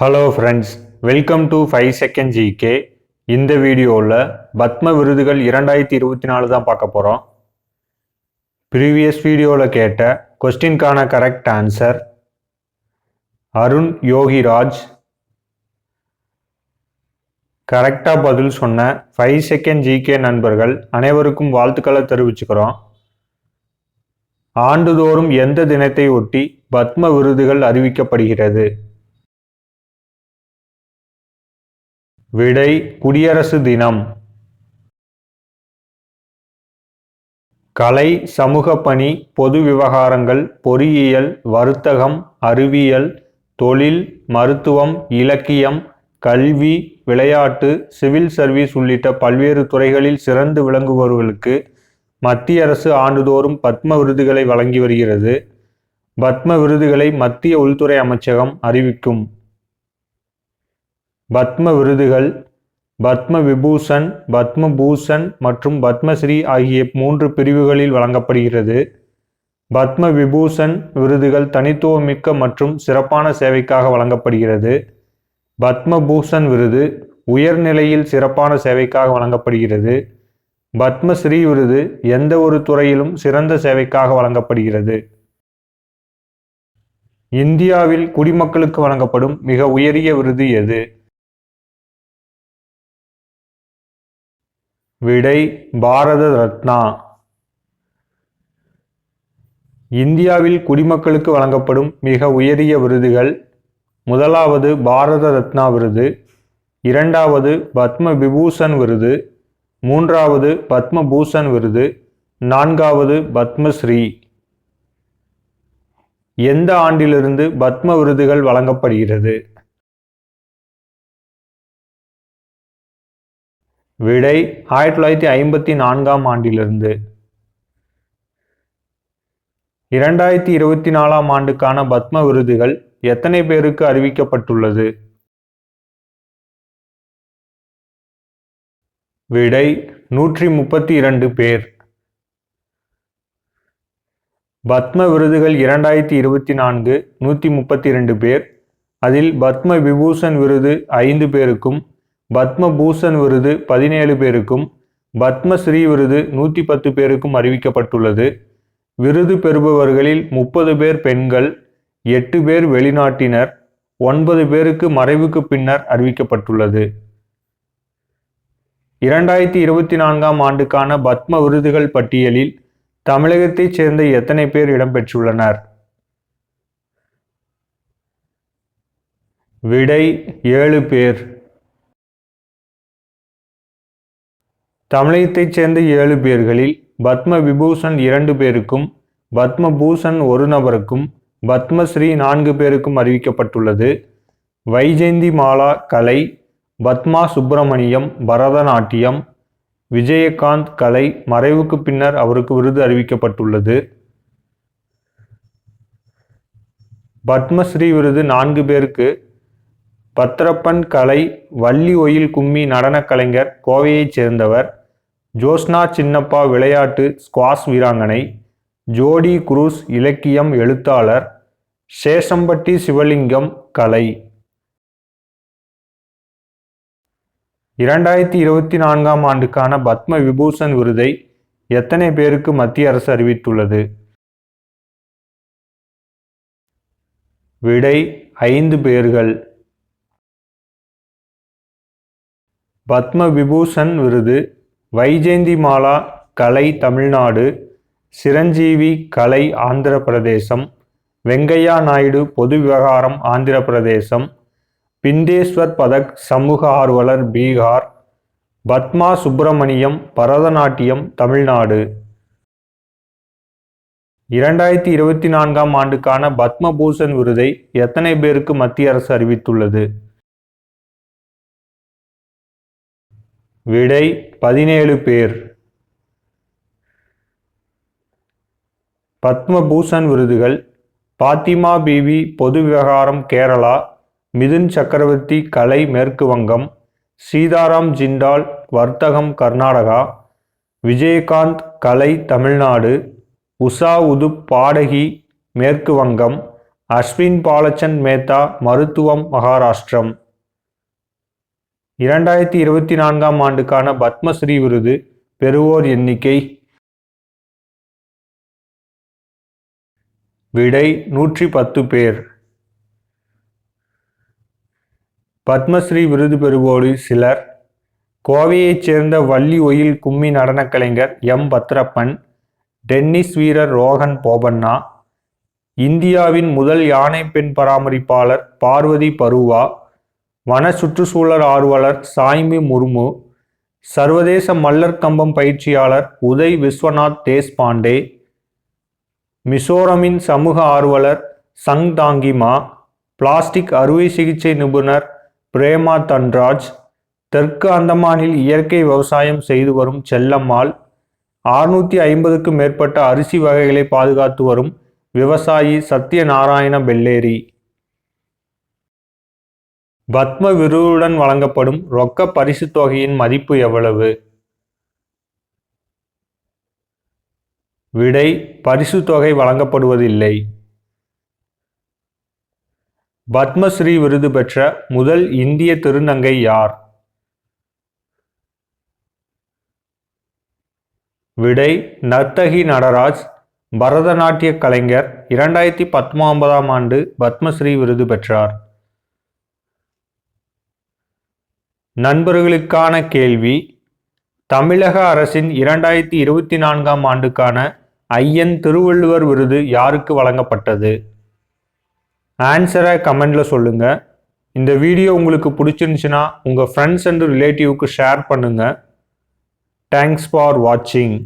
Hello friends welcome to five second GK இந்த வீடியோவில் பத்ம விருதுகள் இரண்டாயிரத்தி இருபத்தி நாலு தான் பார்க்க போகிறோம் ப்ரீவியஸ் வீடியோவில் கேட்ட கொஸ்டின்கான கரெக்ட் ஆன்சர் அருண் யோகிராஜ். கரெக்டாக பதில் சொன்ன ஃபைவ் செகண்ட் ஜிகே நண்பர்கள் அனைவருக்கும் வாழ்த்துக்களை தெரிவிச்சுக்கிறோம். ஆண்டுதோறும் எந்த தினத்தை ஒட்டி பத்ம விருதுகள் அறிவிக்கப்படுகிறது? விடை குடியரசு தினம். கலை சமூக பணி பொது விவகாரங்கள் பொறியியல் வர்த்தகம் அறிவியல் தொழில் மருத்துவம் இலக்கியம் கல்வி விளையாட்டு சிவில் சர்வீஸ் உள்ளிட்ட பல்வேறு துறைகளில் சிறந்து விளங்குபவர்களுக்கு மத்திய அரசு ஆண்டுதோறும் பத்ம விருதுகளை வழங்கி வருகிறது. பத்ம விருதுகளை மத்திய உள்துறை அமைச்சகம் அறிவிக்கும். பத்ம விருதுகள் பத்ம விபூஷன் பத்மபூஷன் மற்றும் பத்மஸ்ரீ ஆகிய மூன்று பிரிவுகளில் வழங்கப்படுகிறது. பத்ம விபூஷன் விருதுகள் தனித்துவமிக்க மற்றும் சிறப்பான சேவைக்காக வழங்கப்படுகிறது. பத்மபூஷன் விருது உயர்நிலையில் சிறப்பான சேவைக்காக வழங்கப்படுகிறது. பத்மஸ்ரீ விருது எந்த ஒரு துறையிலும் சிறந்த சேவைக்காக வழங்கப்படுகிறது. இந்தியாவில் குடிமக்களுக்கு வழங்கப்படும் மிக உயரிய விருது எது? விடை பாரத ரத்னா. இந்தியாவில் குடிமக்களுக்கு வழங்கப்படும் மிக உயரிய விருதுகள் முதலாவது பாரத ரத்னா விருது இரண்டாவது பத்ம விபூஷன் விருது மூன்றாவது பத்மபூஷன் விருது நான்காவது பத்மஸ்ரீ. எந்த ஆண்டிலிருந்து பத்ம விருதுகள் வழங்கப்படுகிறது? விடை ஆயிரத்தி தொள்ளாயிரத்தி ஐம்பத்தி நான்காம் ஆண்டிலிருந்து. இரண்டாயிரத்தி இருபத்தி நாலாம் ஆண்டுக்கான பத்ம விருதுகள் எத்தனை பேருக்கு அறிவிக்கப்பட்டுள்ளது? விடை நூற்றி முப்பத்தி இரண்டு பேர். பத்ம விருதுகள் இரண்டாயிரத்தி இருபத்தி நான்கு நூற்றி முப்பத்தி இரண்டு பேர். அதில் பத்ம விபூஷன் விருது ஐந்து பேருக்கும் பத்மபூஷன் விருது பதினேழு பேருக்கும் பத்மஸ்ரீ விருது நூற்றி பத்து பேருக்கும் அறிவிக்கப்பட்டுள்ளது. விருது பெறுபவர்களில் முப்பது பேர் பெண்கள் எட்டு பேர் வெளிநாட்டினர் ஒன்பது பேருக்கு மறைவுக்கு பின்னர் அறிவிக்கப்பட்டுள்ளது. இரண்டாயிரத்தி இருபத்தி நான்காம் ஆண்டுக்கான பத்ம விருதுகள் பட்டியலில் தமிழகத்தைச் சேர்ந்த எத்தனை பேர் இடம்பெற்றுள்ளனர்? விடை ஏழு பேர். தமிழகத்தைச் சேர்ந்த ஏழு பேர்களில் பத்ம விபூஷன் இரண்டு பேருக்கும் பத்ம பூஷன் ஒரு நபருக்கும் பத்மஸ்ரீ நான்கு பேருக்கும் அறிவிக்கப்பட்டுள்ளது. வைஜெயந்தி மாலா கலை பத்மா சுப்பிரமணியம் பரதநாட்டியம் விஜயகாந்த் கலை மறைவுக்கு பின்னர் அவருக்கு விருது அறிவிக்கப்பட்டுள்ளது. பத்மஸ்ரீ விருது நான்கு பேருக்கு பத்ரப்பன் கலை வள்ளி ஒயில் கும்மி நடனக் கலைஞர் கோவையைச் சேர்ந்தவர் ஜோஸ்னா சின்னப்பா விளையாட்டு ஸ்குவாஷ் வீராங்கனை ஜோடி குரூஸ் இலக்கியம் எழுத்தாளர் சேஷம்பட்டி சிவலிங்கம் கலை. இரண்டாயிரத்தி இருபத்தி நான்காம் ஆண்டுக்கான பத்ம விபூஷன் விருதை எத்தனை பேருக்கு மத்திய அரசு அறிவித்துள்ளது? விடை ஐந்து பேர்கள். பத்ம விபூஷன் விருது வைஜெயந்தி மாலா கலை தமிழ்நாடு சிரஞ்சீவி கலை ஆந்திர பிரதேசம் வெங்கையா நாயுடு பொது விவகாரம் ஆந்திர பிரதேசம் பிண்டேஸ்வர் பதக் சமூக ஆர்வலர் பீகார் பத்மா சுப்பிரமணியம் பரதநாட்டியம் தமிழ்நாடு. இரண்டாயிரத்தி இருபத்தி நான்காம் ஆண்டுக்கான பத்மபூஷன் விருதை எத்தனை பேருக்கு மத்திய அரசு அறிவித்துள்ளது? விடை பதினேழு பேர். பத்மபூஷன் விருதுகள் பாத்திமா பிவி பொது விவகாரம் கேரளா மிதுன் சக்கரவர்த்தி கலை மேற்கு வங்கம் சீதாராம் ஜிண்டால் வர்த்தகம் கர்நாடகா விஜயகாந்த் கலை தமிழ்நாடு உஷா உதுப் பாடகி மேற்கு வங்கம் அஸ்வின் பாலச்சந்த் மேத்தா மருத்துவம் மகாராஷ்டிரம். இரண்டாயிரத்தி இருபத்தி நான்காம் ஆண்டுக்கான பத்மஸ்ரீ விருது பெறுவோர் எண்ணிக்கை. விடை நூற்றி பத்து பேர். பத்மஸ்ரீ விருது பெறுவோரில் சிலர் கோவையைச் சேர்ந்த வள்ளி ஒயில் கும்மி நடனக் கலைஞர் எம். பத்ரப்பன் டென்னிஸ் வீரர் ரோஹன் போபண்ணா இந்தியாவின் முதல் யானை பெண் பராமரிப்பாளர் பார்வதி பருவா வன சுற்றுச்சூழல் ஆர்வலர் சாய்மி முர்மு சர்வதேச மல்லர் கம்பம் பயிற்சியாளர் உதய் விஸ்வநாத் தேஷ்பாண்டே மிசோரமின் சமூக ஆர்வலர் சங் தாங்கிமா பிளாஸ்டிக் அறுவை சிகிச்சை நிபுணர் பிரேமா தன்ராஜ் தெற்கு அந்தமானில் இயற்கை விவசாயம் செய்து வரும் செல்லம்மாள் ஆறுநூற்றி ஐம்பதுக்கும் மேற்பட்ட அரிசி வகைகளை பாதுகாத்து வரும் விவசாயி சத்யநாராயண பெல்லேரி பத்ம விருதுடன் வழங்கப்படும் ரொக்க பரிசு தொகையின் மதிப்பு எவ்வளவு? விடை பரிசு தொகை வழங்கப்படுவதில்லை. பத்மஸ்ரீ விருது பெற்ற முதல் இந்திய திருநங்கை யார்? விடை நர்த்தகி நடராஜ் பரதநாட்டிய கலைஞர் இரண்டாயிரத்தி பத்தொன்பதாம் ஆண்டு பத்மஸ்ரீ விருது பெற்றார். நண்பர்களுக்கான கேள்வி. தமிழக அரசின் இரண்டாயிரத்தி இருபத்தி நான்காம் ஆண்டுக்கான ஐயன் திருவள்ளுவர் விருது யாருக்கு வழங்கப்பட்டது? ஆன்சரை கமெண்டில் சொல்லுங்கள் இந்த வீடியோ உங்களுக்கு பிடிச்சிருந்துச்சுன்னா உங்கள் ஃப்ரெண்ட்ஸ் அண்ட் ரிலேட்டிவ்க்கு ஷேர் பண்ணுங்கள் தேங்க்ஸ் ஃபார் வாட்சிங்